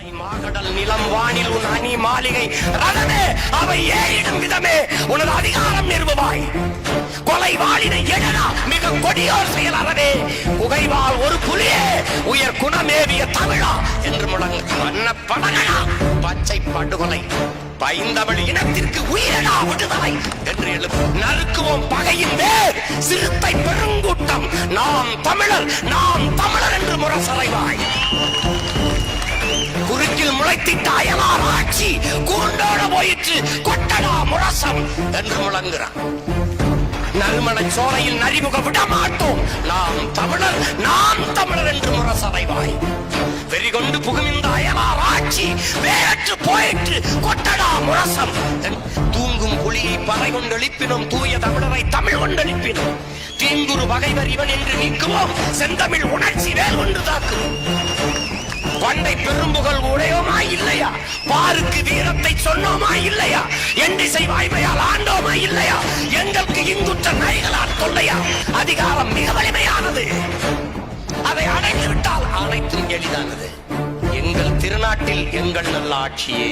மாகடல் நிலம் வானில் உன் அணி மாளிகை. அவை ஏறிடும் விதமே. உனது அதிகாரம் நிறுவுவாய். கொலை வாளினை மிக கொடியோர் செயல் அறவே. புகைவால் ஒரு புலியே உயர் குணமேவிய தமிழா. என்று முழங்க வண்ண படகனா பச்சை படுகொலை. பைந்தமிழ் இனத்திற்கு உயிரடா விடுதலை. என்று எழுப்பு நறுக்குவோம் பகையின் வேர். சிறுத்தை பெருங்கூட்டம். நாம் தமிழர் நாம் தமிழர் என்று முரசறைவாய் குறுக்கில் முளைத்திட்ட அயலார் ஆட்சி கூண்டோட போயிற்று. கொட்டடா முரசம் என்று முழங்குறான் நல்மலை சோலையில் நரிமுக விட மாட்டோம் நாம் தமிழர் நாம் தமிழர் என்று முரசறைவாய் வெறிகொண்டு புகுமிந்த அயலார் ஆட்சி வேற்று போயிற்று. கொட்டடா முரசம் தூங்கும் புலியை பறை கொண்டு எழுப்பினோம். தூய தமிழரை தமிழ் கொண்டு எழுப்பினோம். தீங்குரு பகைவர் இவன் என்று நீக்குவோம். செந்தமிழ் உணர்ச்சி வேல் பெரும்புகள் உடையோமா இல்லையா? பாருக்கு வீரத்தை சொன்னோமா இல்லையா? எண்டிசை வாய்மையால் ஆண்டோமா இல்லையா? எங்களுக்கு இங்குற்ற நைகளால் தொல்லையா? அதிகாரம் மிக வலிமையானது. அதை அடைந்து விட்டால் அனைத்தும் எளிதானது. எங்கள் திருநாட்டில் எங்கள் நல்ல ஆட்சியே